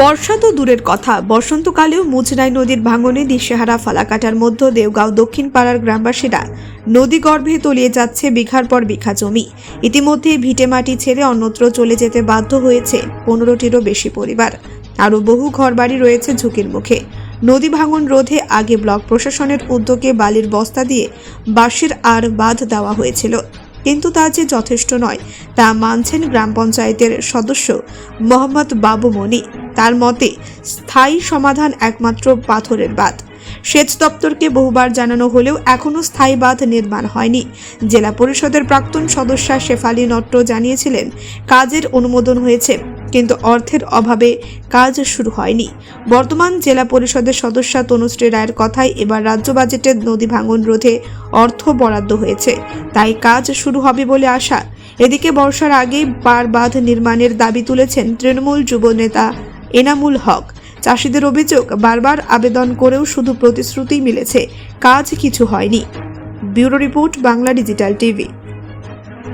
বর্ষা তো দূরের কথা। বসন্তকালেও মুচনাই নদীর ভাঙনে দিশেহারা ফালাকাটার মধ্যে দেওগাঁও দক্ষিণ পাড়ার গ্রামবাসীরা নদী গর্ভে তলিয়ে যাচ্ছে বিঘার পর বিঘা জমি। ইতিমধ্যে ভিটেমাটি ছেড়ে অন্যত্র চলে যেতে বাধ্য হয়েছে পনেরোটিরও বেশি পরিবার। আরও বহু ঘরবাড়ি রয়েছে ঝুঁকির মুখে। নদী ভাঙন রোধে আগে ব্লক প্রশাসনের উদ্যোগে বালির বস্তা দিয়ে বাঁশের আর বাঁধ দেওয়া হয়েছিল। কিন্তু তা যে যথেষ্ট নয়, তা মানছেন গ্রাম পঞ্চায়েতের সদস্য মোহাম্মদ বাবু মনি। তার মতে, স্থায়ী সমাধান একমাত্র পাথরের বাঁধ। সেচ দপ্তরকে বহুবার জানানো হলেও এখনও স্থায়ী বাঁধ নির্মাণ হয়নি। জেলা পরিষদের প্রাক্তন সদস্যা শেফালি নট্ট জানিয়েছিলেন, কাজের অনুমোদন হয়েছে, কিন্তু অর্থের অভাবে কাজ শুরু হয়নি। বর্তমান জেলা পরিষদের সদস্যা তনুশ্রী রায়ের কথায় এবার রাজ্য বাজেটে নদী ভাঙন রোধে অর্থ বরাদ্দ হয়েছে। তাই কাজ শুরু হবে বলে আশা। এদিকে বর্ষার আগেই পার বাঁধ নির্মাণের দাবি তুলেছেন তৃণমূল যুব নেতা এনামুল হক। চাষিদের অভিযোগ বারবার আবেদন করেও শুধু প্রতিশ্রুতি মিলেছে কাজ কিছু হয়নি। Bureau report Bangla digital TV.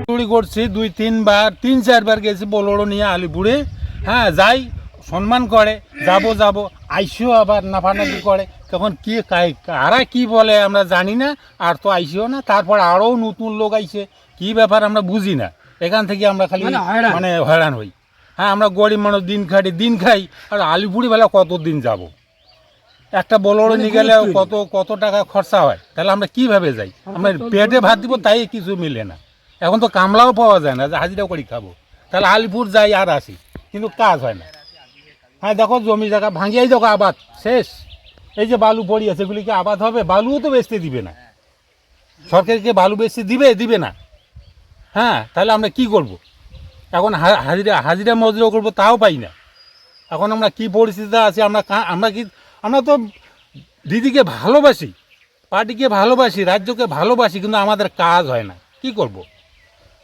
চুরি করছি দুই তিনবার তিন চারবার গেছি বলোড়ো নিয়ে আলিপুরে। হ্যাঁ যাই সম্মান করে যাব যাব। আইসিও আবার নাফানাফি করে। তখন কি কাই- কারা কি বলে আমরা জানি না আর তো আইসিও না। তারপর আরও নতুন লোক আইছে। কি ব্যাপার আমরা বুঝি না। এখান থেকে আমরা খালি মানে হয়রান। মানে হয়রান হই। হ্যাঁ আমরা গরিব মানুষ দিন খাটি দিন খাই। আর আলিপুরি বেলা কত দিন যাব? একটা বলোড়ো মানে নিয়ে গেলে কত কত টাকা খরচা হয়? তাহলে আমরা কীভাবে যাই? আমরা পেটে ভাত দিব তাই কিছু মিলে না। এখন তো কামলাও পাওয়া যায় না যে হাজিরা করে খাব। তাহলে আলিপুর যাই আর আসি কিন্তু কাজ হয় না। হ্যাঁ দেখো জমি জায়গা ভাঙিয়াই দেখো আবাদ শেষ। এই যে বালু পড়ি আছে এগুলি কি আবাদ হবে? বালুও তো বেচতে দিবে না। সরকারকে বালু বেচতে দিবে? দিবে না। হ্যাঁ তাহলে আমরা কি করব? এখন হা- হাজিরা হাজিরা মজুরি করব তাও পাই না। এখন আমরা কি পরিস্থিতিতে আছি আমরা কা- আমরা কি আমরা তো দিদিকে ভালোবাসি পার্টিকে ভালোবাসি রাজ্যকে ভালোবাসি কিন্তু আমাদের কাজ হয় না। কি করব?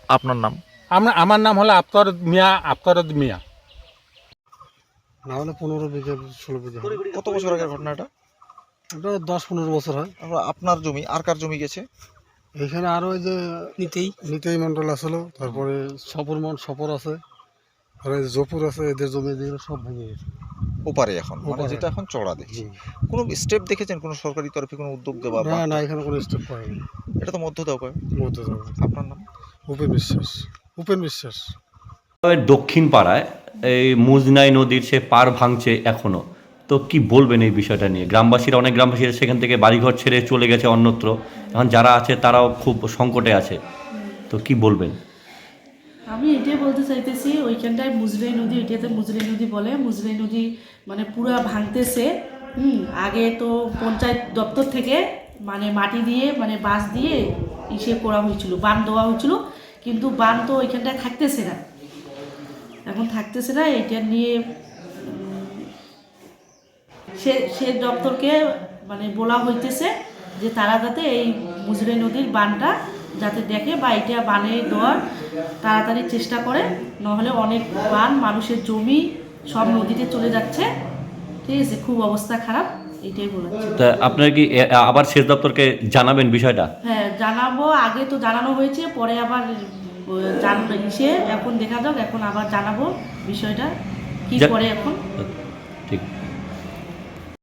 আপনার নাম? আমরা আমার নাম হলো আফতার মিয়া আফতারত মিয়া। না হলে পনেরো বিঘা ষোলো বিঘা। কত বছর আগের ঘটনা এটা দশ পনেরো বছর হয়। আপনার জমি আর কার জমি গেছে? এখানে আরও ওই যে নিতেই। নিতেই মন্ডল আসলো তারপরে সপর মন সপর আছে আর জপুর আছে এদের জমি এদিকে সব ভেঙে গেছে। ওপারে এখন মানে ওপারে। যেটা এখন চড়া দেখছি। কোনো স্টেপ দেখেছেন? কোনো সরকারি তরফে কোনো উদ্যোগ দেওয়া না না এখানে কোনো স্টেপ পাইনি এটা তো মধ্য দেওয়া কয় মধ্যে যাবে আপনার নাম? উপেন বিশ্বাস। উপেন বিশ্বাস। ওই দক্ষিণ পাড়ায় এই মুজনাই নদীর সে পার ভাঙছে এখনও। তো কি বলবেন এই বিষয়টা নিয়ে? গ্রামবাসীরা অনেক গ্রামবাসীরা সেখান থেকে বাড়িঘর ছেড়ে চলে গেছে অন্যত্র। এখন যারা আছে তারাও খুব সংকটে আছে। তো কি বলবেন? আমি এটাই বলতে চাইতেছি, ওইখানটায় মুজরাই নদী ওইটাতে মুজরাই নদী বলে। মুজরাই নদী মানে পুরা ভাঙতেছে, হুম, আগে তো পঞ্চায়েত দপ্তর থেকে মানে মাটি দিয়ে মানে বাঁশ দিয়ে ইসে করা হয়েছিল বান দেওয়া হয়েছিল, কিন্তু বান তো ওইখানটায় থাকতেছে না। এখন থাকতেছে না, এটা নিয়ে সে সে দপ্তরকে মানে বলা হইতেছে যে তারা যাতে এই মুজরাই নদীর বানটা যাতে দেখে বা এটা বানে দেওয়ার তাড়াতাড়ি চেষ্টা করে নাহলে অনেক বান মানুষের জমি সব নদীতে চলে যাচ্ছে। ঠিক আছে খুব অবস্থা খারাপ এটাই বলেছে তা আপনারা কি আবার সেচ দপ্তরকে জানাবেন বিষয়টা? হ্যাঁ জানাব আগে তো জানানো হয়েছে পরে আবার উম, জান ইসে এখন দেখা যাক এখন আবার জানাব বিষয়টা কি করে এখন। ঠিক।